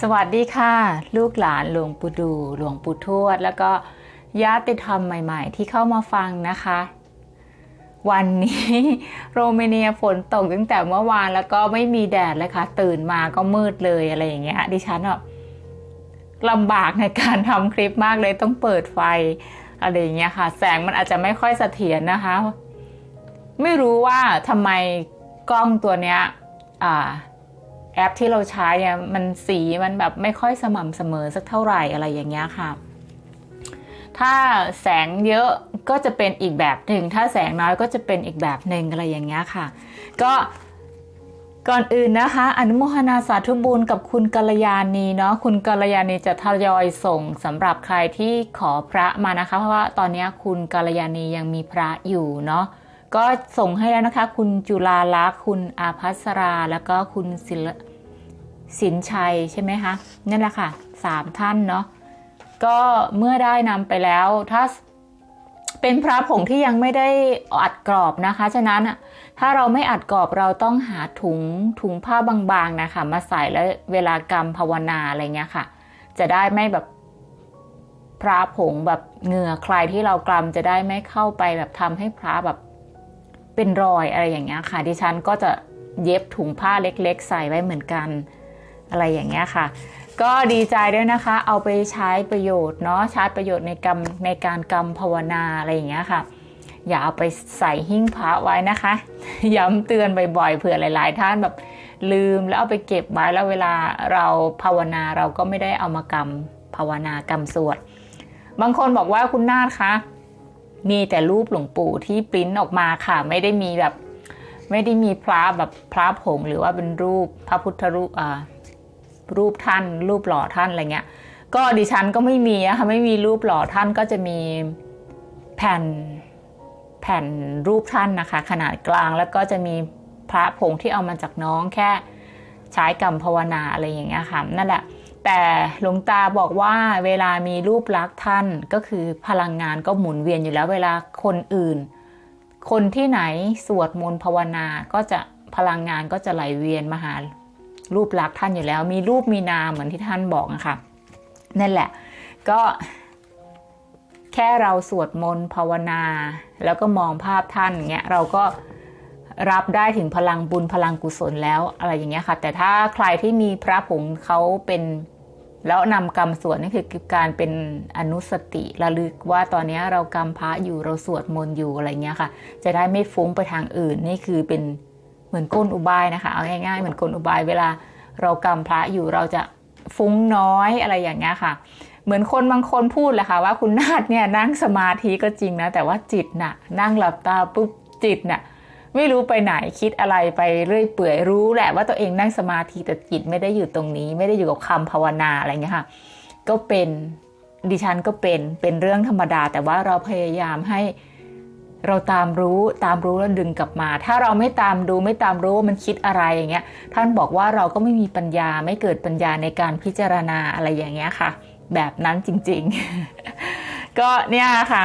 สวัสดีค่ะ ลูกหลานหลวงปู่ดูหลวงปู่ทวด แล้วก็ญาติธรรมใหม่ ๆ ที่เข้ามาฟังนะคะ วันนี้โรมาเนียฝนตกตั้งแต่เมื่อวานแล้วก็ไม่มีแดดเลยค่ะ ตื่นมาก็มืดเลยอะไรอย่างเงี้ยดิฉันแบบลำบากในการทำคลิปมากเลยต้องเปิดไฟอะไรอย่างเงี้ยค่ะ แสงมันอาจจะไม่ค่อยเสถียรนะคะ ไม่รู้ว่าทำไมกล้องตัวเนี้ยอ่า แอปที่เราใช้เนี่ยมันสีมันแบบไม่ค่อยสม่ำเสมอสักเท่าไหร่อะไรอย่างเงี้ยค่ะ ถ้าแสงเยอะก็จะเป็นอีกแบบหนึ่ง ถ้าแสงน้อยก็จะเป็นอีกแบบหนึ่งอะไรอย่างเงี้ยค่ะ ก็ก่อนอื่นนะคะ อนุโมทนาสาธุบุญกับคุณกัลยาณีเนาะคุณกัลยาณีจะทยอยส่งสำหรับใครที่ขอพระมานะคะ เพราะว่าตอนนี้คุณกัลยาณียังมีพระอยู่เนาะ ก็ส่งให้แล้วนะคะ คุณจุลาลักษณ์คุณอาภัสรา แล้วก็คุณศิลสินชัยใช่ไหมคะนั่นแหละค่ะสามท่านเนาะก็เมื่อได้นำไปแล้ว ถ้าเป็นพระผงที่ยังไม่ได้อัดกรอบนะคะ ฉะนั้นถ้าเราไม่อัดกรอบเราต้องหาถุงถุงผ้าบางๆนะคะ มาใส่แล้วเวลากรรมภาวนาอะไรเงี้ยค่ะ จะได้ไม่แบบพระผงแบบเหงื่อใครที่เรากรำจะได้ไม่เข้าไปแบบทำให้พระแบบ เป็นรอยอะไรอย่างเงี้ยค่ะ ดิฉันก็จะเย็บถุงผ้าเล็กๆ ใส่ไว้เหมือนกัน อะไรอย่างเงี้ยค่ะ ก็ดีใจด้วยนะคะ เอาไปใช้ประโยชน์เนาะใช้ประโยชน์ในกรรมในการกรรมภาวนาอะไรอย่างเงี้ยค่ะ อย่าเอาไปใส่หิ้งพระไว้นะคะ ย้ำเตือนบ่อยๆเผื่อหลาย ๆ ท่านแบบลืมแล้วเอาไปเก็บไว้แล้วเวลาเราภาวนาเราก็ไม่ได้เอามากรรมภาวนากรรมสวด บางคนบอกว่าคุณนาฏคะ มีแต่รูปหลวงปู่ที่ปริ้นออกมาค่ะ ไม่ได้มีแบบ ไม่ได้มีพระแบบพระผงหรือว่าเป็นรูปพระพุทธรูปอ่ารูปท่าน รูปหล่อท่านอะไรเงี้ย ก็ดิฉันก็ไม่มีนะคะไม่มีรูปหล่อท่านก็จะมีแผ่นแผ่นรูปท่านนะคะ ขนาดกลางแล้วก็จะมีพระผงที่เอามาจากน้องแค่ใช้กรรมภาวนาอะไรอย่างเงี้ยค่ะนั่นแหละ แต่หลวงตาบอกว่าเวลามีรูปลักษณ์ท่านก็คือพลังงานก็หมุนเวียนอยู่แล้วเวลาคนอื่น คนที่ไหนสวดมนต์ภาวนาก็จะพลังงานก็จะไหลเวียนมาหารูปลักษณ์ท่านอยู่แล้ว มีรูปมีนามเหมือนที่ท่านบอกนะคะนั่นแหละ ก็แค่เราสวดมนต์ภาวนา แล้วก็มองภาพท่านเงี้ยเราก็รับได้ถึงพลังบุญพลังกุศลแล้วอะไรอย่างเงี้ยค่ะ แต่ถ้าใครที่มีพระผงเขาเป็น แล้วนำกรรมสวดนี่คือการเป็นอนุสติระลึกว่าตอนนี้เรากรรมพระอยู่เราสวดมนต์อยู่อะไรเงี้ยค่ะ จะได้ไม่ฟุ้งไปทางอื่น นี่คือเป็นเหมือนกลอุบายนะคะ เอาง่ายๆเหมือนกลอุบายเวลาเรากรรมพระอยู่เราจะฟุ้งน้อยอะไรอย่างเงี้ยค่ะ เหมือนคนบางคนพูดแหละค่ะว่าคุณนาฏเนี่ยนั่งสมาธิก็จริงนะแต่ว่าจิตน่ะ นั่งหลับตาปุ๊บจิตน่ะ ไม่รู้ไปไหนคิดอะไรไปเรื่อยเปื่อยรู้แหละว่าตัวเองนั่งสมาธิแต่จิตไม่ได้อยู่ตรงนี้ ไม่ได้อยู่กับคำภาวนาอะไรเงี้ยค่ะ ก็เป็นดิฉันก็เป็นเป็นเรื่องธรรมดา แต่ว่าเราพยายามให้เราตามรู้ตามรู้แล้วดึงกลับมา ถ้าเราไม่ตามดูไม่ตามรู้ว่ามันคิดอะไรอย่างเงี้ย ท่านบอกว่าเราก็ไม่มีปัญญาไม่เกิดปัญญาในการพิจารณาอะไรอย่างเงี้ยค่ะ แบบนั้นจริง ๆ ก็เนี่ยค่ะ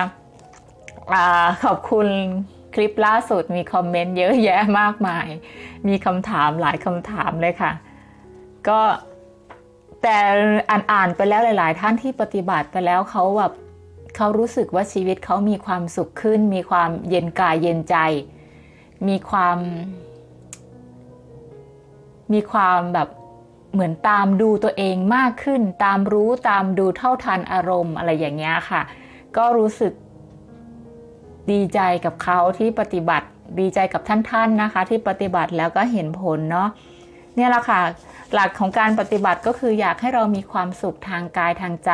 ขอบคุณ คลิปล่าสุดมีคอมเมนต์เยอะแยะมากมาย มีคำถามหลายคำถามเลยค่ะ ก็แต่อ่านๆไปแล้วหลาย ๆ ท่านที่ปฏิบัติไปแล้วเขาแบบเขารู้สึกว่าชีวิตเขามีความสุขขึ้น มีความเย็นกายเย็นใจ มีความ มีความแบบเหมือนตามดูตัวเองมากขึ้น ตามรู้ตามดูเท่าทันอารมณ์อะไรอย่างเงี้ยค่ะ ก็รู้สึก ดีใจกับเขาที่ปฏิบัติดีใจกับท่านๆนะคะ ที่ปฏิบัติแล้วก็เห็นผลเนาะเนี่ยแหละค่ะหลักของการปฏิบัติก็คืออยากให้เรามีความสุขทางกายทางใจ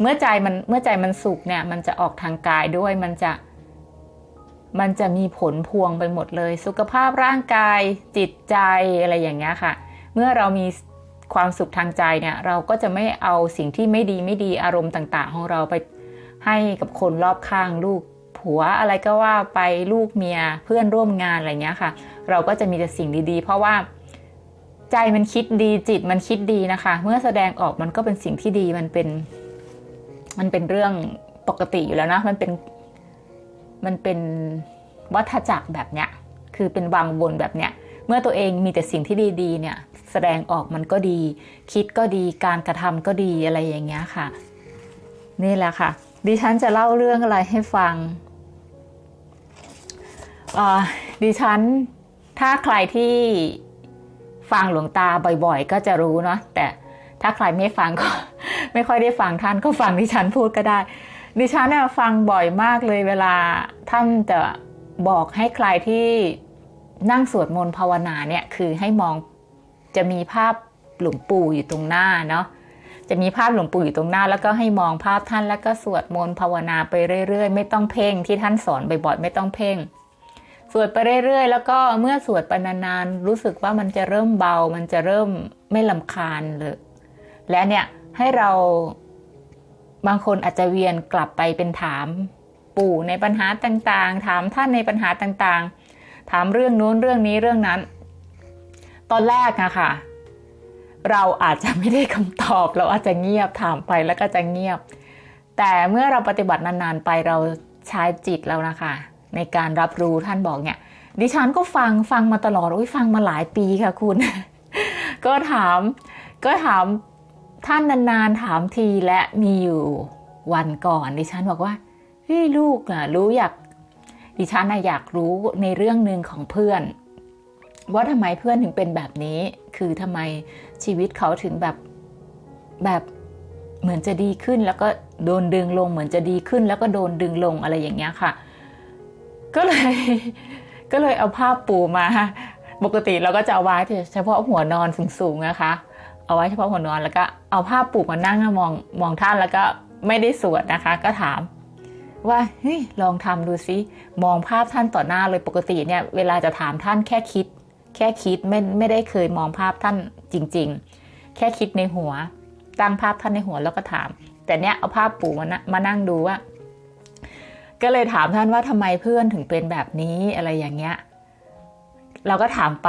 เมื่อใจมันเมื่อใจมันสุขเนี่ยมันจะออกทางกายด้วยมันจะ มันจะมีผลพวงไปหมดเลย สุขภาพร่างกายจิตใจอะไรอย่างเงี้ยค่ะ เมื่อเรามีความสุขทางใจเนี่ยเราก็จะไม่เอาสิ่งที่ไม่ดีไม่ดีอารมณ์ต่าง ๆ ของเราไปให้กับคนรอบข้างลูก ผัวอะไรก็ว่าไปลูกเมียเพื่อนร่วมงานอะไรเงี้ยค่ะ เราก็จะมีแต่สิ่งดีๆ เพราะว่าใจมันคิดดีจิตมันคิดดีนะคะ เมื่อแสดงออกมันก็เป็นสิ่งที่ดีมันเป็น มันเป็นเรื่องปกติอยู่แล้วนะมันเป็นมันเป็นวัฏจักรแบบเนี้ยคือเป็นวังวนแบบเนี้ยเมื่อตัวเองมีแต่สิ่งที่ดีๆ เนี่ยแสดงออกมันก็ดี คิดก็ดีการกระทำก็ดีอะไรอย่างเงี้ยค่ะ นี่แหละค่ะ ดิฉันจะเล่าเรื่องอะไรให้ฟัง ดิฉัน ถ้าใครที่ฟังหลวงตาบ่อยๆ ก็จะรู้เนาะแต่ถ้าใครไม่ฟังก็ ไม่ค่อยได้ฟังท่านก็ฟังดิฉันพูดก็ได้ ดิฉันเนี่ยฟังบ่อยมากเลยเวลาท่านจะบอกให้ใครที่นั่งสวดมนต์ภาวนาเนี่ยคือให้มองจะมีภาพหลวงปู่อยู่ตรงหน้าเนาะจะมีภาพหลวงปู่อยู่ตรงหน้า แล้วก็ให้มองภาพท่านแล้วก็สวดมนต์ภาวนาไปเรื่อยๆ ไม่ต้องเพ่งที่ท่านสอนบ่อยๆไม่ต้องเพ่ง สวดไปเรื่อยๆ แล้วก็เมื่อสวดไปนานๆ รู้สึกว่ามันจะเริ่มเบา มันจะเริ่มไม่ลำคาญเลย และเนี่ยให้เราบางคนอาจจะเวียนกลับไปเป็นถามปู่ในปัญหาต่างๆ ถามท่านในปัญหาต่างๆ ถามเรื่องนู้นเรื่องนี้เรื่องนั้น ตอนแรกอะค่ะ เราอาจจะไม่ได้คำตอบ เราอาจจะเงียบถามไปแล้วก็จะเงียบ แต่เมื่อเราปฏิบัตินานๆไปเราใช้จิตเรานะคะ ในการรับรู้ท่านบอกเนี่ย ดิฉันก็ฟังฟังมาตลอดอุ้ยฟังมาหลายปีค่ะคุณ ก็ถามก็ถามท่านนานๆถามทีและมีอยู่วันก่อน ดิฉันบอกว่าเฮ้ยลูกอะรู้อยากดิฉันอะอยากรู้ในเรื่องหนึ่งของเพื่อน ว่าทำไมเพื่อนถึงเป็นแบบนี้ คือทำไมชีวิตเขาถึงแบบแบบเหมือนจะดีขึ้นแล้วก็โดนดึงลง เหมือนจะดีขึ้นแล้วก็โดนดึงลงอะไรอย่างเงี้ยค่ะ ก็เลยก็เลยเอาภาพปูมา ปกติเราก็จะเอาไว้เฉพาะหัวนอนสูงๆนะคะ เอาไว้เฉพาะหัวนอนแล้วก็เอาผ้าปูมานั่งมองมองท่านแล้วก็ไม่ได้สวดนะคะ ก็ถามว่าเฮ้ยลองทำดูซิมองภาพท่านต่อหน้าเลยปกติเนี่ยเวลาจะถามท่านแค่คิด แค่คิดไม่ไม่ได้เคยมองภาพท่านจริง ๆ แค่คิดในหัวตั้งภาพท่านในหัวแล้วก็ถาม แต่เนี้ยเอาภาพปู่มานะมานั่งดูว่า ก็เลยถามท่านว่าทำไมเพื่อนถึงเป็นแบบนี้อะไรอย่างเงี้ย เราก็ถามไป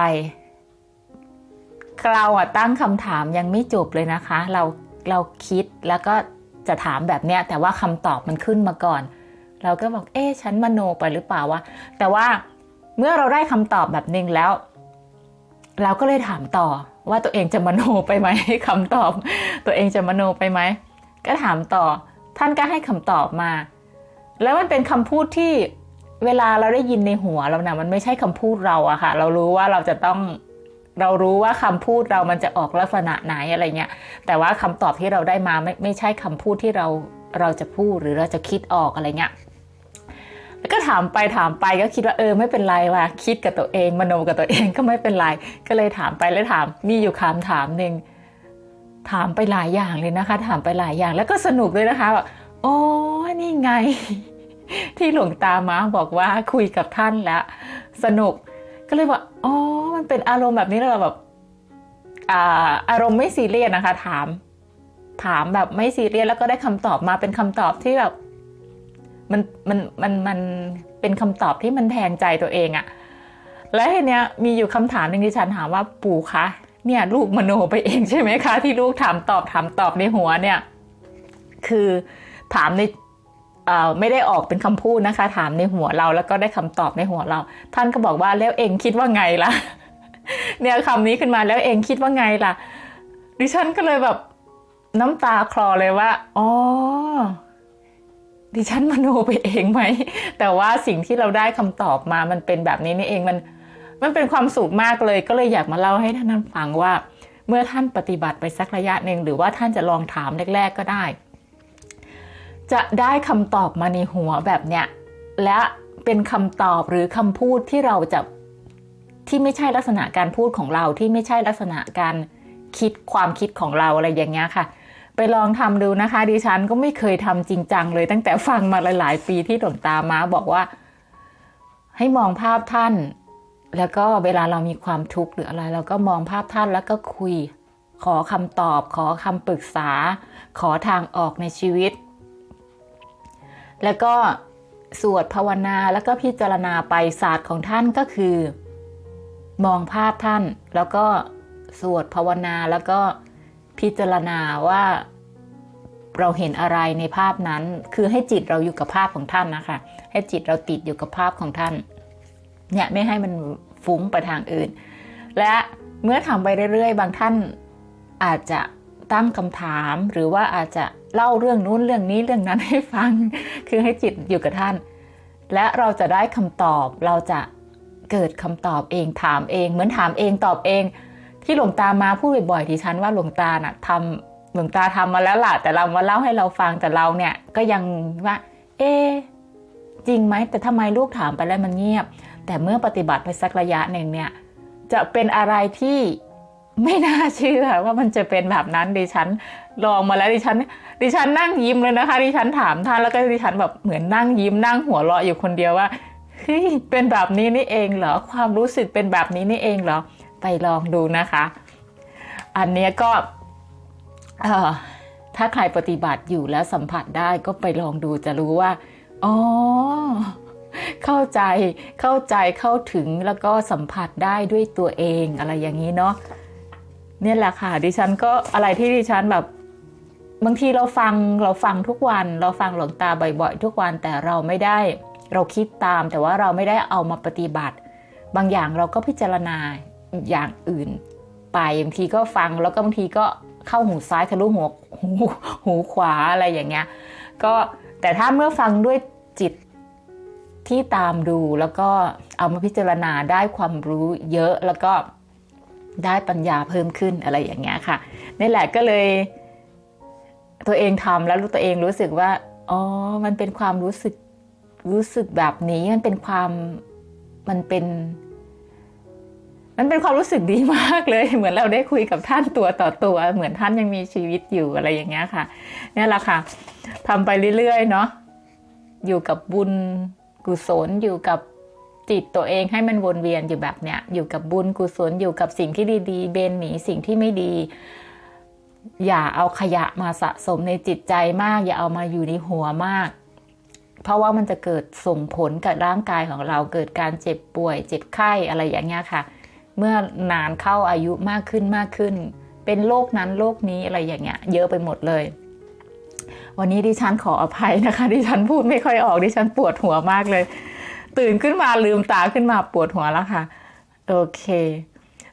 เราอะตั้งคำถามยังไม่จบเลยนะคะ เราเราคิดแล้วก็จะถามแบบเนี้ย แต่ว่าคำตอบมันขึ้นมาก่อน เราก็บอกเอ๊ะฉันมโนไปหรือเปล่าวะแต่ว่าเมื่อเราได้คำตอบแบบนึงแล้ว เราก็เลยถามต่อว่าตัวเองจะมโนไปไหมคำตอบ ตัวเองจะมโนไปไหมก็ถามต่อ ท่านก็ให้คำตอบมา แล้วมันเป็นคำพูดที่เวลาเราได้ยินในหัวเรานะมันไม่ใช่คำพูดเราอะค่ะ เรารู้ว่าเราจะต้องเรารู้ว่าคำพูดเรามันจะออกลักษณะไหนอะไรเงี้ย แต่ว่าคำตอบที่เราได้มาไม่ไม่ใช่คำพูดที่เราเราจะพูดหรือเราจะคิดออกอะไรเงี้ยก็ถามไปถามไปก็คิดว่าเออไม่เป็นไรว่ะคิดกับตัวเองมโนกับตัวเองก็ไม่เป็นไรก็เลยถามไปแล้วถามมีอยู่คำถามหนึ่งถามไปหลายอย่างเลยนะคะ ถามไปหลายอย่างแล้วก็สนุกด้วยนะคะ โอ้นี่ไง ที่หลวงตามาบอกว่าคุยกับท่านแล้ว สนุกก็เลยบอกอ๋อมันเป็นอารมณ์แบบนี้แล้วเราแบบอาอารมณ์ไม่ซีเรียสนะคะ ถาม ถามแบบไม่ซีเรียสแล้วก็ได้คำตอบมาเป็นคำตอบที่แบบ มันมันมันมันเป็นคำตอบที่มันแทนใจตัวเองอะและทีเนี้ยมีอยู่คำถามหนึ่งที่ฉันถามว่าปู่คะเนี่ย ลูกมโนไปเองใช่ไหมคะ ที่ลูกถามตอบถามตอบในหัวเนี่ย คือ ถามในไม่ได้ออกเป็นคำพูดนะคะ ถามในหัวเราแล้วก็ได้คำตอบในหัวเรา ท่านก็บอกว่าแล้วเองคิดว่าไงล่ะ เนี่ยคำนี้ขึ้นมาแล้วเองคิดว่าไงล่ะ ดิฉันก็เลยแบบน้ำตาคลอเลยว่าอ๋อดิฉันมโนไปเองไหม แต่ว่าสิ่งที่เราได้คำตอบมามันเป็นแบบนี้นี่เองมัน มันเป็นความสุขมากเลยก็เลยอยากมาเล่าให้ท่านฟังว่า เมื่อท่านปฏิบัติไปสักระยะหนึ่งหรือว่าท่านจะลองถามแรก ๆ ก็ได้ จะได้คำตอบมาในหัวแบบเนี้ยและเป็นคำตอบหรือคำพูดที่เราจะที่ไม่ใช่ลักษณะการพูดของเราที่ไม่ใช่ลักษณะการคิดความคิดของเราอะไรอย่างเงี้ยค่ะ ไปลองทำดูนะคะ ดิฉันก็ไม่เคยทำจริงจังเลยตั้งแต่ฟังมาหลาย ๆ ปีที่หลวงตามาบอกว่า ให้มองภาพท่าน แล้วก็เวลาเรามีความทุกข์หรืออะไร เราก็มองภาพท่านแล้วก็คุย ขอคำตอบ ขอคำปรึกษา ขอทางออกในชีวิต แล้วก็สวดภาวนาแล้วก็พิจารณาไปศาสตร์ของท่านก็คือ มองภาพท่าน แล้วก็สวดภาวนาแล้วก็พิจารณาว่าเราเห็นอะไรในภาพนั้น คือให้จิตเราอยู่กับภาพของท่านนะคะ ให้จิตเราติดอยู่กับภาพของท่าน เนี่ยไม่ให้มันฟุ้งไปทางอื่น และเมื่อทำไปเรื่อยๆ บางท่านอาจจะ ตั้งคำถาม หรือว่าอาจจะเล่าเรื่องนู้นเรื่องนี้เรื่องนั้นให้ฟัง คือให้จิตอยู่กับท่าน และเราจะได้คำตอบเราจะเกิดคำตอบเองถามเอง เหมือนถามเองตอบเอง ที่หลวงตามาพูดบ่อยๆที่ฉันว่าหลวงตาน่ะทำหลวงตาทำมาแล้วล่ะแต่เรามาเล่าให้เราฟังแต่เราเนี่ยก็ยังว่า เอ๊จริงไหมแต่ทำไมลูกถามไปแล้วมันเงียบ แต่เมื่อปฏิบัติไปสักระยะหนึ่งเนี่ยจะเป็นอะไรที่ ไม่น่าเชื่อว่ามันจะเป็นแบบนั้นดิฉันลองมาแล้วดิฉัน ดิฉันนั่งยิ้มเลยนะคะ ดิฉันถามท่านแล้วก็ดิฉันแบบเหมือนนั่งยิ้มนั่งหัวเราะอยู่คนเดียวว่าเฮ้ยเป็นแบบนี้นี่เองเหรอความรู้สึกเป็นแบบนี้นี่เองเหรอไปลองดูนะคะ อันนี้ก็ถ้าใครปฏิบัติอยู่แล้วสัมผัสได้ก็ไปลองดูจะรู้ว่าอ๋อเข้าใจเข้าใจเข้าถึงแล้วก็สัมผัสได้ด้วยตัวเองอะไรอย่างนี้เนาะ เนี่ยแหละค่ะ ดิฉันก็อะไรที่ดิฉันแบบบางทีเราฟังเราฟังทุกวัน เราฟังหลวงตาบ่อยๆ ทุกวันแต่เราไม่ได้เราคิดตาม แต่ว่าเราไม่ได้เอามาปฏิบัติ บางอย่างเราก็พิจารณาอย่างอื่น ไปบางทีก็ฟังแล้วก็บางทีก็เข้าหูซ้ายทะลุหัวหูหูขวาอะไรอย่างเงี้ยก็แต่ถ้าเมื่อฟังด้วยจิตที่ตามดูแล้วก็เอามาพิจารณาได้ความรู้เยอะแล้วก็ ได้ปัญญาเพิ่มขึ้นอะไรอย่างเงี้ยค่ะนี่แหละก็เลย ตัวเองทำแล้วตัวเองรู้สึกว่าอ๋อมันเป็นความรู้สึกรู้สึกแบบนี้มันเป็นความมันเป็น มันเป็นความรู้สึกดีมากเลย เหมือนเราได้คุยกับท่านตัวต่อตัว เหมือนท่านยังมีชีวิตอยู่อะไรอย่างเงี้ยค่ะนี่แหละค่ะทำไปเรื่อยๆเนาะอยู่กับบุญกุศลอยู่กับ จิตตัวเองให้มันวนเวียนอยู่แบบเนี้ยอยู่กับบุญกุศลอยู่กับสิ่งที่ดีๆ เบนหนีสิ่งที่ไม่ดี อย่าเอาขยะมาสะสมในจิตใจมาก อย่าเอามาอยู่ในหัวมาก เพราะว่ามันจะเกิดส่งผลกับร่างกายของเราเกิดการเจ็บป่วย เจ็บไข้อะไรอย่างเงี้ยค่ะ เมื่อนานเข้าอายุมากขึ้นมากขึ้น เป็นโรคนั้นโรคนี้อะไรอย่างเงี้ย เยอะไปหมดเลยวันนี้ดิฉันขออภัยนะคะ ดิฉันพูดไม่ค่อยออกดิฉันปวดหัวมากเลย ตื่นขึ้นมาลืมตาขึ้นมาปวดหัวแล้วค่ะ โอเค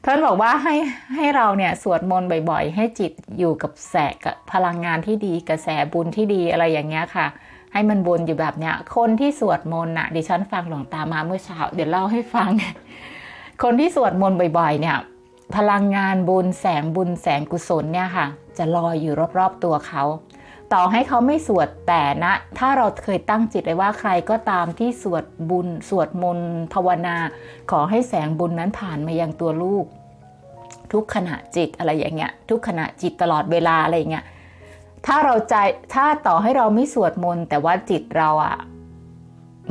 ท่านบอกว่าให้ให้เราเนี่ยสวดมนต์บ่อยๆ ให้จิตอยู่กับแสงกับพลังงานที่ดีกระแสบุญที่ดีอะไรอย่างเงี้ยค่ะ ให้มันวนอยู่แบบเนี้ย คนที่สวดมนต์น่ะดิฉันฟังหลวงตามาเมื่อเช้าเดี๋ยวเล่าให้ฟัง คนที่สวดมนต์บ่อยๆ เนี่ยพลังงานบุญแสงบุญแสงกุศลเนี่ยค่ะ จะลอยอยู่รอบๆตัวเขา ต่อให้เขาไม่สวดแต่นะ ถ้าเราเคยตั้งจิตไว้ว่าใครก็ตามที่สวดบุญ สวดมนต์ภาวนา ขอให้แสงบุญนั้นผ่านมายังตัวลูก ทุกขณะจิตอะไรอย่างเงี้ย ทุกขณะจิตตลอดเวลาอะไรอย่างเงี้ยถ้าเราใจถ้าต่อให้เราไม่สวดมนต์แต่ว่าจิตเราอะ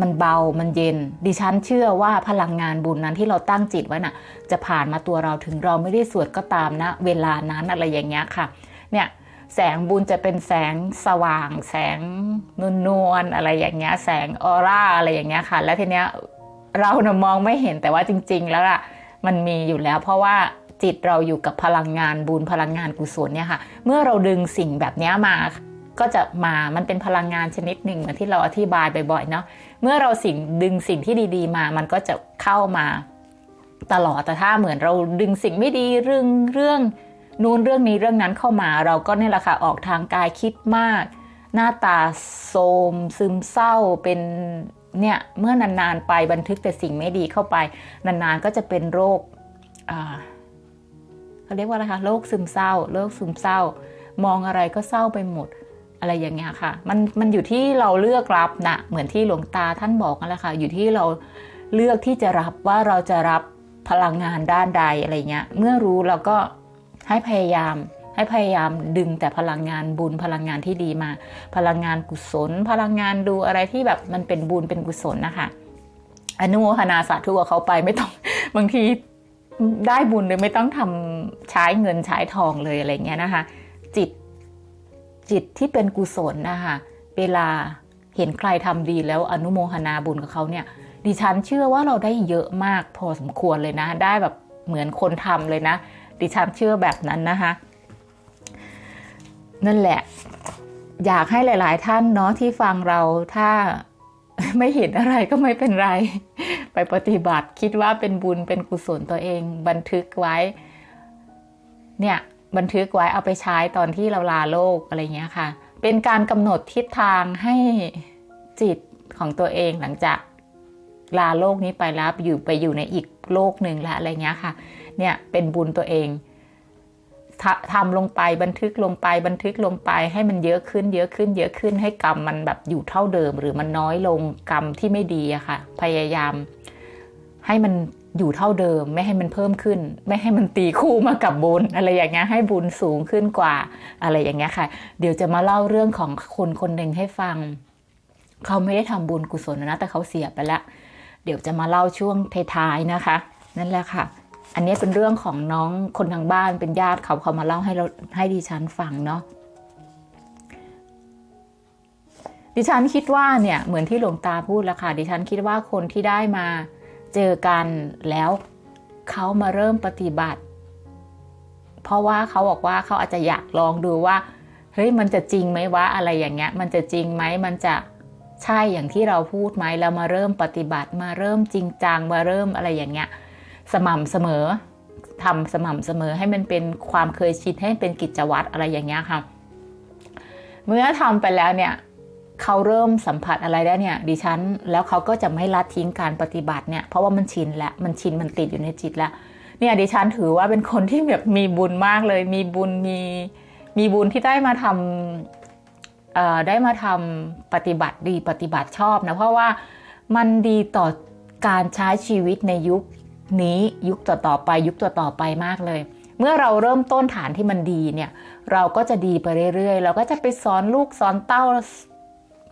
มันเบา มันเย็น ดิฉันเชื่อว่าพลังงานบุญนั้นที่เราตั้งจิตไว้น่ะ จะผ่านมาตัวเราถึงเราไม่ได้สวดก็ตามนะ เวลานั้นอะไรอย่างเงี้ยค่ะ เนี่ย แสงบุญจะเป็นแสงสว่าง แสงนวลนวลๆอะไรอย่างเงี้ย แสงออร่าอะไรอย่างเงี้ยค่ะ แล้วทีเนี้ยเราเน่ะมองไม่เห็นแต่ว่าจริง ๆ แล้วอะมันมีอยู่แล้ว เพราะว่าจิตเราอยู่กับพลังงานบุญพลังงานกุศลเนี่ยค่ะ เมื่อเราดึงสิ่งแบบเนี้ยมาก็จะมา มันเป็นพลังงานชนิดหนึ่งเหมือนที่เราอธิบายบ่อยๆเนาะ เมื่อเราสิ่งดึงสิ่งที่ดีๆมา มันก็จะเข้ามาตลอด แต่ถ้าเหมือนเราดึงสิ่งไม่ดีเรื่องเรื่อง นู้นเรื่องนี้เรื่องนั้นเข้ามาเราก็เนี่ยแหละค่ะออกทางกายคิดมาก หน้าตาโทรมซึมเศร้าเป็นเนี่ยเมื่อนานๆไปบันทึกแต่สิ่งไม่ดีเข้าไป นานๆก็จะเป็นโรคเขาเรียกว่าอะไรคะโรคซึมเศร้าโรคซึมเศร้า มองอะไรก็เศร้าไปหมดอะไรอย่างเงี้ยค่ะ มันมันอยู่ที่เราเลือกรับนะเหมือนที่หลวงตาท่านบอกนั่นแหละค่ะ อยู่ที่เราเลือกที่จะรับว่าเราจะรับพลังงานด้านใดอะไรเงี้ย เมื่อรู้เราก็ ให้พยายามให้พยายามดึงแต่พลังงานบุญพลังงานที่ดีมา พลังงานกุศล พลังงานดูอะไรที่แบบมันเป็นบุญเป็นกุศลนะคะอนุโมทนาสาธุกับเขาไปไม่ต้องบางทีได้บุญเลยไม่ต้องทำใช้เงินใช้ทองเลยอะไรเงี้ยนะคะ จิตจิตที่เป็นกุศลนะคะเวลาเห็นใครทำดีแล้วอนุโมทนาบุญกับเขาเนี่ย ดิฉันเชื่อว่าเราได้เยอะมากพอสมควรเลยนะ ได้แบบเหมือนคนทำเลยนะ ดิฉันเชื่อแบบนั้นนะคะนั่นแหละ อยากให้หลาย ๆ ท่านเนาะที่ฟังเราถ้าไม่เห็นอะไรก็ไม่เป็นไร ไปปฏิบัติคิดว่าเป็นบุญเป็นกุศลตัวเอง บันทึกไว้ เนี่ย บันทึกไว้เอาไปใช้ตอนที่เราลาโลกอะไรเงี้ยค่ะ เป็นการกำหนดทิศทางให้จิตของตัวเองหลังจากลาโลกนี้ไปแล้วอยู่ไปอยู่ในอีกโลกหนึ่งแล้วอะไรเงี้ยค่ะ เนี่ยเป็นบุญตัวเองททำลงไปบันทึกลงไปบันทึกลงไปให้มันเยอะขึ้น เยอะขึ้น เยอะขึ้นให้กรรมมันแบบอยู่เท่าเดิม หรือมันน้อยลงกรรมที่ไม่ดีอะค่ะ พยายาม ให้มันอยู่เท่าเดิม ไม่ให้มันเพิ่มขึ้น ไม่ให้มันตีคู่มากับบุญ อะไรอย่างเงี้ยให้บุญสูงขึ้นกว่า อะไรอย่างเงี้ยค่ะ เดี๋ยวจะมาเล่าเรื่องของคนคนหนึ่งให้ฟัง เขาไม่ได้ทำบุญกุศลนะแต่เขาเสียไปแล้วเดี๋ยวจะมาเล่าช่วงท้ายๆนะคะ นั่นแหละค่ะ อันนี้เป็นเรื่องของน้องคนทางบ้านเป็นญาติเขาเขามาเล่าให้เราให้ดิฉันฟังเนาะดิฉันคิดว่าเนี่ยเหมือนที่หลวงตาพูดแล้วค่ะ ดิฉันคิดว่าคนที่ได้มาเจอกันแล้วเขามาเริ่มปฏิบัติ เพราะว่าเขาบอกว่าเขาอาจจะอยากลองดูว่าเฮ้ยมันจะจริงไหมวะอะไรอย่างเงี้ย มันจะจริงไหมมันจะใช่อย่างที่เราพูดไหมแล้วมาเริ่มปฏิบัติมาเริ่มจริงจังมาเริ่มอะไรอย่างเงี้ย สม่ำเสมอทำสม่ำเสมอให้มันเป็นความเคยชินให้เป็นกิจวัตรอะไรอย่างเงี้ยค่ะ เมื่อทำไปแล้วเนี่ยเขาเริ่มสัมผัสอะไรได้เนี่ยดิฉัน แล้วเขาก็จะไม่ละทิ้งการปฏิบัติเนี่ยเพราะว่ามันชินแล้วมันชินมันติดอยู่ในจิตแล้วเนี่ยดิฉันถือว่าเป็นคนที่แบบมีบุญมากเลย มีบุญมีมีบุญที่ได้มาทำได้มาทำปฏิบัติดีปฏิบัติชอบนะเพราะว่ามันดีต่อการใช้ชีวิตในยุค นี้ยุคต่อๆไป ยุคต่อๆไปมากเลย เมื่อเราเริ่มต้นฐานที่มันดีเนี่ย เราก็จะดีไปเรื่อยๆ เราก็จะไปสอนลูกสอนเต้า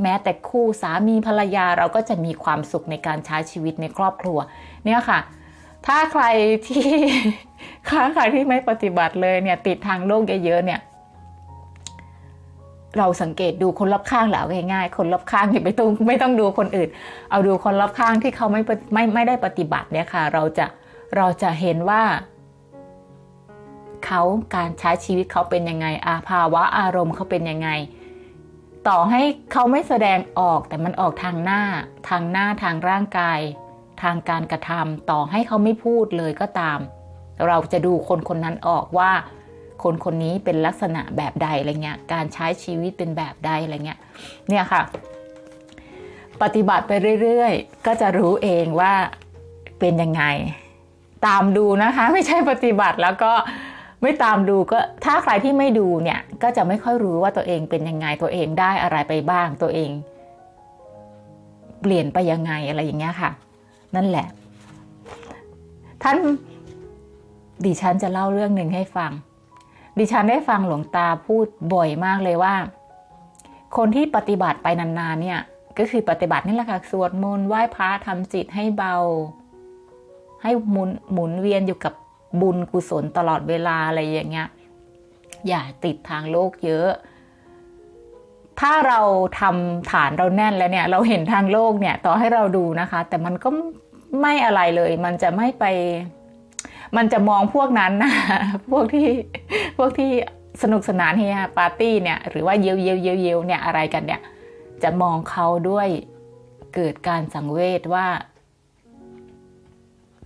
แม้แต่คู่สามีภรรยาเราก็จะมีความสุขในการใช้ชีวิตในครอบครัว เนี่ยค่ะ ถ้าใครที่ถ้าใครที่ไม่ปฏิบัติเลยเนี่ยติดทางโลกเยอะๆเนี่ย เราสังเกตดูคนรอบข้างแล้วง่ายๆ คนรอบข้างอย่าไปต้องไม่ต้องดูคนอื่น เอาดูคนรอบข้างที่เขาไม่ไม่ไม่ได้ปฏิบัติเนี่ยค่ะ เราจะเราจะเห็นว่าเขาการใช้ชีวิตเขาเป็นยังไง อาภาวะอารมณ์เขาเป็นยังไง ต่อให้เขาไม่แสดงออกแต่มันออกทางหน้า ทางหน้าทางร่างกาย ทางการกระทำต่อให้เขาไม่พูดเลยก็ตาม เราจะดูคนคนนั้นออกว่า คนคนนี้เป็นลักษณะแบบใดอะไรเงี้ยการใช้ชีวิตเป็นแบบใดอะไรเงี้ยเนี่ยค่ะ ปฏิบัติไปเรื่อยๆ ก็จะรู้เองว่าเป็นยังไง ตามดูนะคะ ไม่ใช่ปฏิบัติแล้วก็ไม่ตามดูก็ถ้าใครที่ไม่ดูเนี่ยก็จะไม่ค่อยรู้ว่าตัวเองเป็นยังไงตัวเองได้อะไรไปบ้างตัวเอง เปลี่ยนไปยังไงอะไรอย่างเงี้ยค่ะ นั่นแหละ ท่านดิฉันจะเล่าเรื่องหนึ่งให้ฟัง ดิฉันได้ฟังหลวงตาพูดบ่อยมากเลยว่า คนที่ปฏิบัติไปนานๆเนี่ย ก็คือปฏิบัตินี่แหละค่ะสวดมนต์ไหว้พระทำจิตให้เบา ให้หมุนหมุนเวียนอยู่กับบุญกุศลตลอดเวลาอะไรอย่างเงี้ย อย่าติดทางโลกเยอะ ถ้าเราทำฐานเราแน่นแล้วเนี่ย เราเห็นทางโลกเนี่ย ต่อให้เราดูนะคะ แต่มันก็ไม่อะไรเลย มันจะไม่ไป มันจะมองพวกนั้นนะพวกที่พวกที่สนุกสนานเฮฮาปาร์ตี้เนี่ยหรือว่าเยวเยวเยวเยียวเนี่ยอะไรกันเนี่ย จะมองเขาด้วยเกิดการสังเวชว่า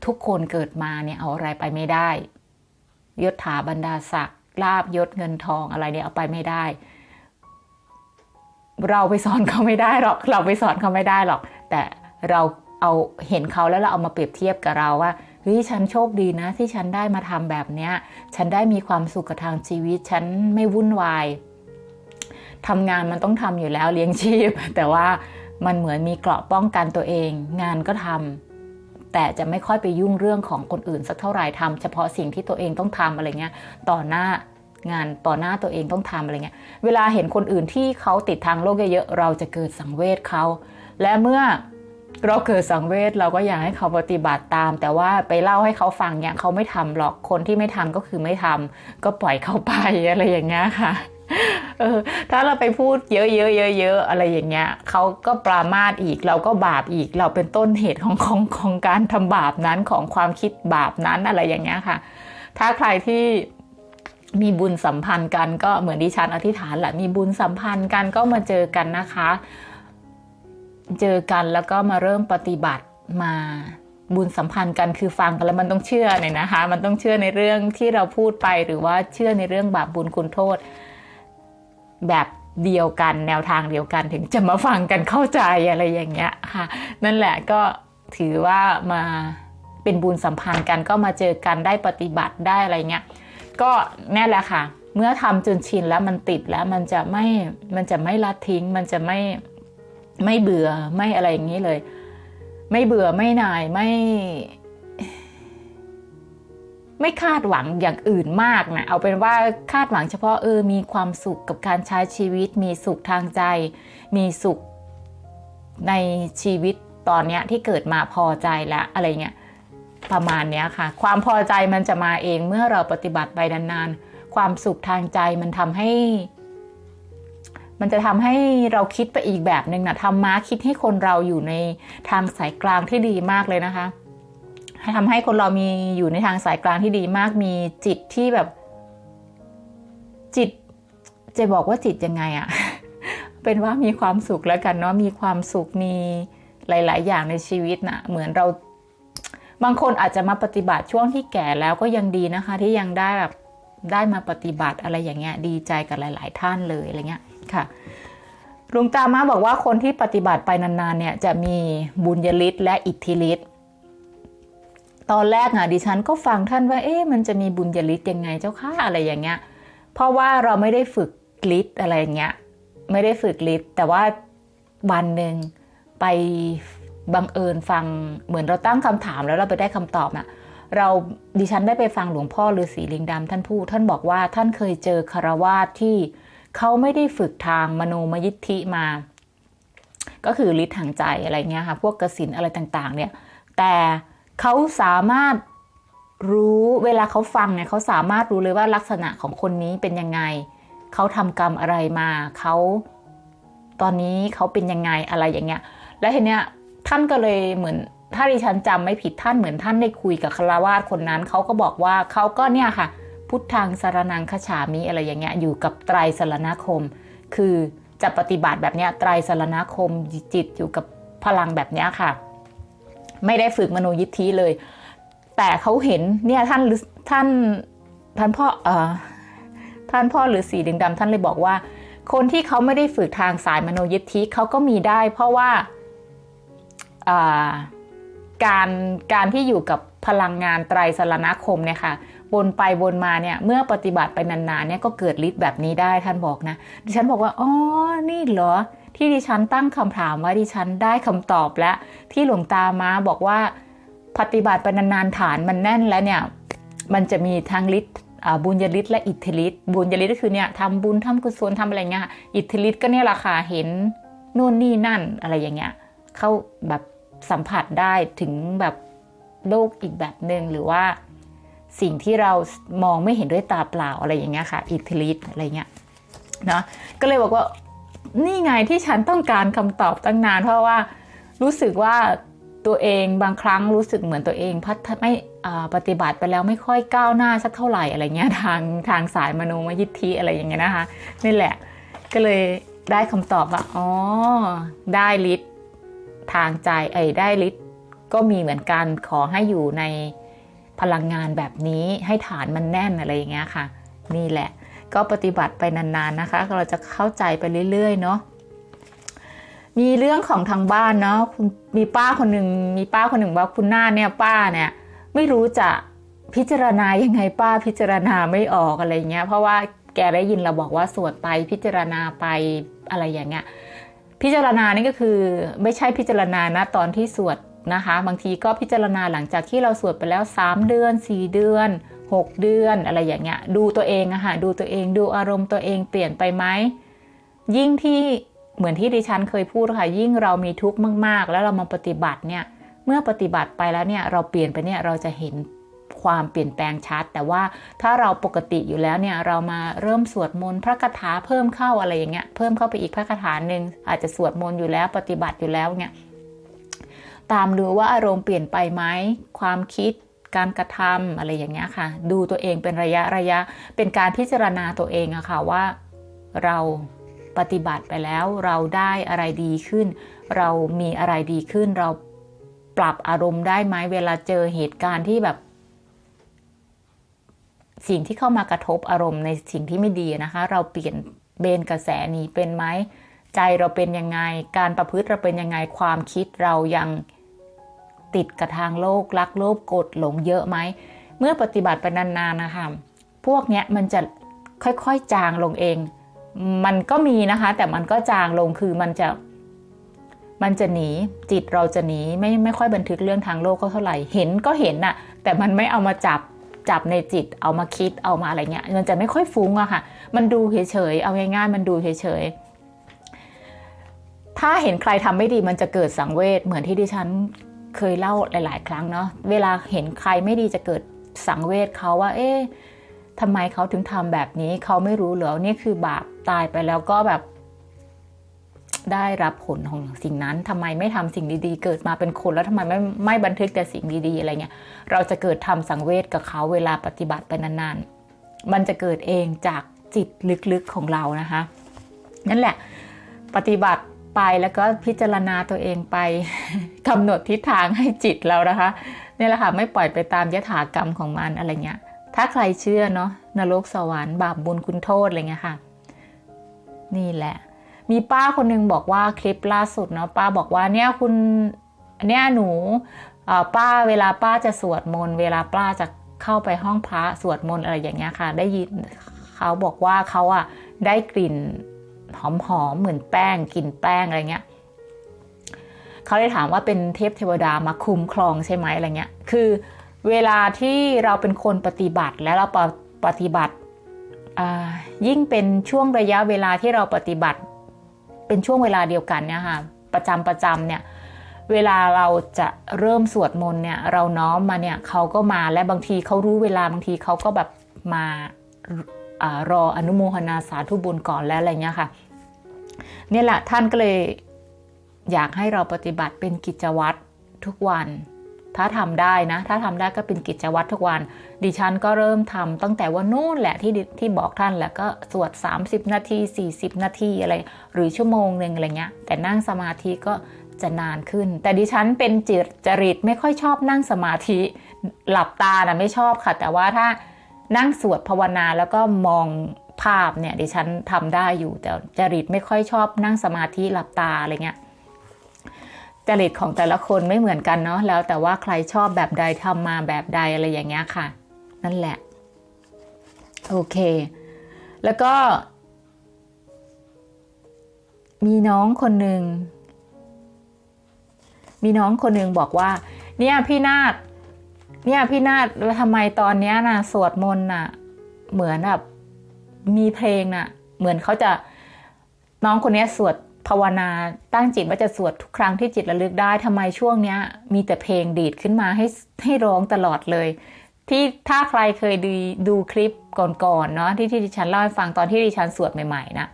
ทุกคนเกิดมาเนี่ยเอาอะไรไปไม่ได้ ยศถาบรรดาศักดิ์ลาบยศเงินทองอะไรเนี่ยเอาไปไม่ได้ เราไปสอนเขาไม่ได้หรอก เราไปสอนเขาไม่ได้หรอก แต่เราเอาเห็นเขาแล้วเราเอามาเปรียบเทียบกับเราว่า เฮ้ยฉันโชคดีนะ ที่ฉันได้มาทำแบบเนี้ย ฉันได้มีความสุขกับทางชีวิต ฉันไม่วุ่นวายทำงานมันต้องทำอยู่แล้วเลี้ยงชีพ แต่ว่ามันเหมือนมีเกราะป้องกันตัวเอง งานก็ทำแต่จะไม่ค่อยไปยุ่งเรื่องของคนอื่น สักเท่าไหร่ทำเฉพาะสิ่งที่ตัวเองต้องทำอะไรเงี้ยต่อหน้างานต่อหน้าตัวเองต้องทำอะไรเงี้ย เวลาเห็นคนอื่นที่เขาติดทางโลกเยอะๆ เราจะเกิดสังเวชเขา และเมื่อ เราเกิดสังเวชเราก็อยากให้เขาปฏิบัติตาม แต่ว่าไปเล่าให้เขาฟังเนี่ยเขาไม่ทำหรอกคนที่ไม่ทำก็คือไม่ทำก็ปล่อยเขาไปอะไรอย่างเงี้ยค่ะเออถ้าเราไปพูดเยอะๆเยอะๆอะไรอย่างเงี้ยเขาก็ปรามาสอีกเราก็บาปอีก เราเป็นต้นเหตุของของของการทำบาปนั้นของความคิดบาปนั้นอะไรอย่างเงี้ยค่ะ ถ้าใครที่มีบุญสัมพันธ์กันก็เหมือนดิฉันอธิษฐานแหละมีบุญสัมพันธ์กันก็มาเจอกันนะคะ เจอกันแล้วก็มาเริ่มปฏิบัติมาบุญสัมพันธ์กันคือฟังกันแล้วมันต้องเชื่อเนี่ยนะคะ มันต้องเชื่อในเรื่องที่เราพูดไปหรือว่าเชื่อในเรื่องบาปบุญคุณโทษ แบบเดียวกันแนวทางเดียวกันถึงจะมาฟังกันเข้าใจอะไรอย่างเงี้ยค่ะ นั่นแหละก็ถือว่ามาเป็นบุญสัมพันธ์กันก็มาเจอกันได้ปฏิบัติได้อะไรเงี้ยก็แน่แหละค่ะ เมื่อทำจนชินแล้วมันติดแล้วมันจะไม่มันจะไม่ละทิ้งมันจะไม่ ไม่เบื่อไม่อะไรอย่างนี้เลย ไม่เบื่อไม่นายไม่ไม่คาดหวังอย่างอื่นมากนะเอาเป็นว่าคาดหวังเฉพาะเออมีความสุขกับการใช้ชีวิต มีสุขทางใจ มีสุขในชีวิตตอนเนี้ยที่เกิดมาพอใจแล้วอะไรเงี้ยประมาณเนี้ยค่ะ ความพอใจมันจะมาเองเมื่อเราปฏิบัติไปนานๆความสุขทางใจมันทำให้ มันจะทำให้เราคิดไปอีกแบบหนึ่งนะทำมาคิดให้คนเราอยู่ในทางสายกลางที่ดีมากเลยนะคะทำให้คนเรามีอยู่ในทางสายกลางที่ดีมาก มีจิตที่แบบ จิต จะบอกว่าจิตยังไงอะเป็นว่ามีความสุขแล้วกันเนาะมีความสุขมีหลาย ๆ อย่างในชีวิตนะเหมือนเรา บางคนอาจจะมาปฏิบัติช่วงที่แก่แล้วก็ยังดีนะคะ ที่ยังได้แบบได้มาปฏิบัติอะไรอย่างเงี้ย ดีใจกับหลาย ๆ ท่านเลยอะไรเงี้ย ค่ะหลวงตามาบอกว่าคนที่ปฏิบัติไปนานๆเนี่ยจะมีบุญญฤทธิ์และอิทธิฤทธิ์ตอนแรกอะดิฉันก็ฟังท่านว่า เอ๊ะมันจะมีบุญญฤทธิ์ยังไงเจ้าค่ะอะไรอย่างเงี้ย เพราะว่าเราไม่ได้ฝึกฤทธิ์อะไรอย่างเงี้ยไม่ได้ฝึกฤทธิ์แต่ว่าวันหนึ่งไปบังเอิญฟังเหมือนเราตั้งคำถามแล้วเราไปได้คำตอบอะเราดิฉันได้ไปฟังหลวงพ่อฤาษีลิงดำท่านพูดท่านบอกว่าท่านเคยเจอคารวาสที่ เขาไม่ได้ฝึกทางมโนมยิทธิมา ก็คือฤทธิ์ทางใจอะไรเงี้ยค่ะพวกกสินอะไรต่างๆ เนี่ย แต่เขาสามารถรู้เวลาเขาฟังเนี่ยเขาสามารถรู้เลยว่าลักษณะของคนนี้เป็นยังไง เขาทำกรรมอะไรมาเขาตอนนี้เขาเป็นยังไงอะไรอย่างเงี้ย แล้วทีเนี้ยท่านก็เลยเหมือนถ้าดิฉันจำไม่ผิดท่านเหมือนท่านได้คุยกับคารวาสคนนั้นเขาก็บอกว่าเขาก็เนี่ยค่ะ พุทธังสารนังขฉามิอะไรอย่างเงี้ยอยู่กับไตรสารณคม คือจะปฏิบัติแบบเนี้ยไตรสารณคมจิตอยู่กับพลังแบบเนี้ยค่ะ ไม่ได้ฝึกมโนยิทธิเลย แต่เขาเห็นเนี่ยท่านท่านท่านพ่อเอ่อท่านพ่อหรือสีดึงดำท่านเลยบอกว่า คนที่เขาไม่ได้ฝึกทางสายมโนยิทธิเขาก็มีได้ เพราะว่าการการที่อยู่กับพลังงานไตรสารณคมเนี่ยค่ะ วนไปวนมาเนี่ย เมื่อปฏิบัติไปนานๆเนี่ยก็เกิดฤทธิ์แบบนี้ได้ท่านบอกนะ ดิฉันบอกว่าอ๋อนี่เหรอ ที่ดิฉันตั้งคำถามว่าดิฉันได้คำตอบแล้ว ที่หลวงตามาบอกว่า ปฏิบัติไปนานๆฐานมันแน่นแล้วเนี่ย มันจะมีทั้งฤทธิ์บุญญาฤทธิ์และอิทธิฤทธิ์บุญญาฤทธิ์ก็คือเนี่ยทำบุญทำกุศลทำอะไรเงี้ยอิทธิฤทธิ์ก็เนี่ยราคาเห็นนู่นนี่นั่นอะไรอย่างเงี้ยเข้าแบบสัมผัสได้ถึงแบบโลกอีกแบบหนึ่งหรือว่า สิ่งที่เรามองไม่เห็นด้วยตาเปล่าอะไรอย่างเงี้ยค่ะอิทธิฤทธิ์อะไรเงี้ยนะก็เลยบอกว่านี่ไงที่ฉันต้องการคำตอบตั้งนาน เพราะว่ารู้สึกว่าตัวเองบางครั้งรู้สึกเหมือนตัวเองพัฒไม่ปฏิบัติไปแล้วไม่ค่อยก้าวหน้าสักเท่าไหร่อะไรเงี้ยทางทางสายมโนมยิทธิอะไรอย่างเงี้ยนะคะนี่แหละก็เลยได้คำตอบว่าอ๋อได้ฤทธิ์ทางใจเอ้ได้ฤทธิ์ก็มีเหมือนกันขอให้อยู่ใน พลังงานแบบนี้ให้ฐานมันแน่นอะไรอย่างเงี้ยค่ะ นี่แหละ ก็ปฏิบัติไปนานๆนะคะ เราจะเข้าใจไปเรื่อยๆเนาะมีเรื่องของทางบ้านเนาะมีป้าคนหนึ่งมีป้าคนหนึ่งว่าคุณหน้าเนี่ยป้าเนี่ยไม่รู้จะพิจารณายังไงป้าพิจารณาไม่ออกอะไรเงี้ย เพราะว่าแกได้ยินเราบอกว่าสวดไปพิจารณาไปอะไรอย่างเงี้ยพิจารณานี่ก็คือไม่ใช่พิจารณานะตอนที่สวด นะคะ บางทีก็พิจารณาหลังจากที่เราสวดไปแล้ว 3 เดือน 4 เดือน 6 เดือนอะไรอย่างเงี้ยดูตัวเองอะค่ะดูตัวเองดูอารมณ์ตัวเองเปลี่ยนไปไหมยิ่งที่เหมือนที่ดิฉันเคยพูดค่ะ ยิ่งเรามีทุกข์มาก ๆ แล้วเรามาปฏิบัติเนี่ยเมื่อปฏิบัติไปแล้วเนี่ยเราเปลี่ยนไปเนี่ยเราจะเห็นความเปลี่ยนแปลงชัด แต่ว่าถ้าเราปกติอยู่แล้วเนี่ยเรามาเริ่มสวดมนต์พระคาถาเพิ่มเข้าอะไรอย่างเงี้ยเพิ่มเข้าไปอีกพระคาถาหนึ่งอาจจะสวดมนต์อยู่แล้วปฏิบัติอยู่แล้วเนี่ย ตามดูว่าอารมณ์เปลี่ยนไปไหมความคิดการกระทำอะไรอย่างเงี้ยค่ะ ดูตัวเองเป็นระยะระยะ เป็นการพิจารณาตัวเองอะค่ะว่าเราปฏิบัติไปแล้วเราได้อะไรดีขึ้น เรามีอะไรดีขึ้น เราปรับอารมณ์ได้ไหมเวลาเจอเหตุการณ์ที่แบบ สิ่งที่เข้ามากระทบอารมณ์ในสิ่งที่ไม่ดีนะคะ เราเปลี่ยนเบนกระแสนี้เป็นไหมใจเราเป็นยังไง การประพฤติเราเป็นยังไงความคิดเรายัง ติดกับทางโลกรักโลภโกดหลงเยอะไหม เมื่อปฏิบัติไปนานๆนะคะ พวกเนี้ยมันจะค่อยๆจางลงเอง มันก็มีนะคะ แต่มันก็จางลงคือมันจะมันจะหนีจิตเราจะหนีไม่ไม่ค่อยบันทึกเรื่องทางโลกเท่าไหร่เห็นก็เห็นน่ะ แต่มันไม่เอามาจับจับในจิตเอามาคิดเอามาอะไรเงี้ย มันจะไม่ค่อยฟุ้งอะค่ะ มันดูเฉยๆเอาง่ายๆมันดูเฉยๆถ้าเห็นใครทำไม่ดีมันจะเกิดสังเวชเหมือนที่ดิฉัน เคยเล่าหลาย ๆ ครั้งเนาะเวลาเห็นใครไม่ดีจะเกิดสังเวชเขาว่า เอ๊ะทำไมเขาถึงทำแบบนี้ เขาไม่รู้เหรอนี่คือบาปตายไปแล้วก็แบบ ได้รับผลของสิ่งนั้นทำไมไม่ทำสิ่งดี ๆ เกิดมาเป็นคนแล้วทำไมไม่ไม่บันทึกแต่สิ่งดี ๆ อะไรเงี้ย เราจะเกิดทำสังเวชกับเขาเวลาปฏิบัติไปนาน ๆ มันจะเกิดเองจากจิตลึกๆของเรานะคะ นั่นแหละ ปฏิบัติ ไปแล้วก็พิจารณาตัวเองไปกำหนดทิศทางให้จิตเรานะคะนี่แหละค่ะไม่ปล่อยไปตามยถากรรมของมันอะไรเงี้ย ถ้าใครเชื่อเนาะนรกสวรรค์บาปบุญคุณโทษอะไรเงี้ยค่ะ นี่แหละ มีป้าคนหนึงบอกว่าคลิปล่าสุดเนาะป้าบอกว่าเนี่ยคุณเนี่ยหนูป้าเวลาป้าจะสวดมนต์เวลาป้าจะเข้าไปห้องพระสวดมนต์อะไรอย่างเงี้ยค่ะ ได้ยินเขาบอกว่าเขาอะได้กลิ่น หอมๆเหมือนแป้งกลิ่นแป้งอะไรเงี้ยเขาได้ถามว่าเป็นเทพเทวดามาคุ้มครองใช่ไหมอะไรเงี้ย คือเวลาที่เราเป็นคนปฏิบัติแล้วเราปฏิบัติยิ่งเป็นช่วงระยะเวลาที่เราปฏิบัติ เป็นช่วงเวลาเดียวกันเนี่ยค่ะประจำประจำเนี่ยเวลาเราจะเริ่มสวดมนต์เนี่ยเราน้อมมาเนี่ยเขาก็มาและบางทีเขารู้เวลาบางทีเขาก็แบบมาอรออนุโมทนาสาธุบุญก่อนแล้วอะไรเงี้ยค่ะ เนี่ยแหละท่านก็เลยอยากให้เราปฏิบัติเป็นกิจวัตรทุกวัน ถ้าทำได้นะ ถ้าทำได้ก็เป็นกิจวัตรทุกวัน ดิฉันก็เริ่มทำตั้งแต่ว่านู่นแหละที่ที่บอกท่านแหละก็สวด 30 นาที 40 นาทีอะไร หรือชั่วโมงหนึ่งอะไรเงี้ย แต่นั่งสมาธิก็จะนานขึ้น แต่ดิฉันเป็นจิตจริตไม่ค่อยชอบนั่งสมาธิ หลับตานะไม่ชอบค่ะ แต่ว่าถ้านั่งสวดภาวนาแล้วก็มอง ภาพเนี่ยดิฉันทำได้อยู่ แต่จริตไม่ค่อยชอบนั่งสมาธิหลับตาอะไรเงี้ยจริตของแต่ละคนไม่เหมือนกันเนาะแล้วแต่ว่าใครชอบแบบใดทำมาแบบใดอะไรอย่างเงี้ยค่ะ นั่นแหละโอเค แล้วก็ มีน้องคนหนึ่งมีน้องคนหนึ่งบอกว่า เนี่ยพี่นาฏเนี่ยพี่นาฏทำไมตอนเนี้ยนะสวดมนต์น่ะ เหมือนแบบ มีเพลงน่ะ เหมือนเขาจะน้องคนนี้สวดภาวนาตั้งจิตว่าจะสวดทุกครั้งที่จิตระลึกได้ทำไมช่วงเนี้ยมีแต่เพลงดีดขึ้นมาให้ให้ร้องตลอดเลย ที่ถ้าใครเคยดูดูคลิปก่อนๆเนาะที่ที่ดิฉันเล่าให้ฟังตอนที่ดิฉันสวดใหม่ๆนะ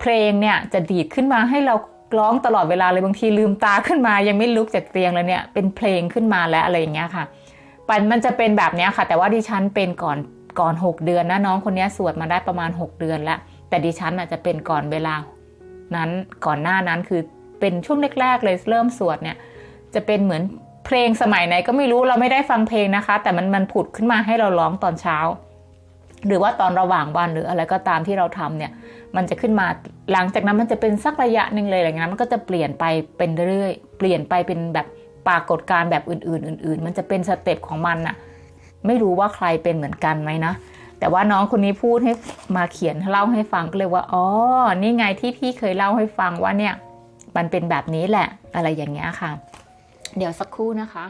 เพลงเนี่ยจะดีดขึ้นมาให้เราร้องตลอดเวลาเลยบางทีลืมตาขึ้นมายังไม่ลุกจากเตียงเลยเนี่ยเป็นเพลงขึ้นมาแล้วอะไรอย่างเงี้ยค่ะปันมันจะเป็นแบบนี้ค่ะ แต่ว่าดิฉันเป็นก่อน ก่อน 6 เดือนนะน้องคนนี้สวดมาได้ประมาณ 6 เดือนแล้ว แต่ดิฉันอาจจะเป็นก่อนเวลา นั้นก่อนหน้านั้นคือเป็นช่วงแรกๆเลยเริ่มสวดเนี่ยจะเป็นเหมือนเพลงสมัยไหนก็ไม่รู้เราไม่ได้ฟังเพลงนะคะ แต่มันมันผุดขึ้นมาให้เราร้องตอนเช้า หรือว่าตอนระหว่างวันหรืออะไรก็ตามที่เราทำเนี่ย มันจะขึ้นมาหลังจากนั้นมันจะเป็นสักระยะหนึ่งเลยอย่างนั้นมันก็จะเปลี่ยนไปเป็นเรื่อย เปลี่ยนไปเป็นแบบปรากฏการแบบอื่น ๆ อื่น ๆ มันจะเป็นสเต็ปของมันน่ะ ไม่รู้ว่าใครเป็นเหมือนกันไหมนะ แต่ว่าน้องคนนี้พูดให้มาเขียนเล่าให้ฟังก็เลยว่าอ๋อนี่ไงที่พี่เคยเล่าให้ฟังว่าเนี่ย มันเป็นแบบนี้แหละ อะไรอย่างเงี้ยค่ะ เดี๋ยวสักครู่นะคะ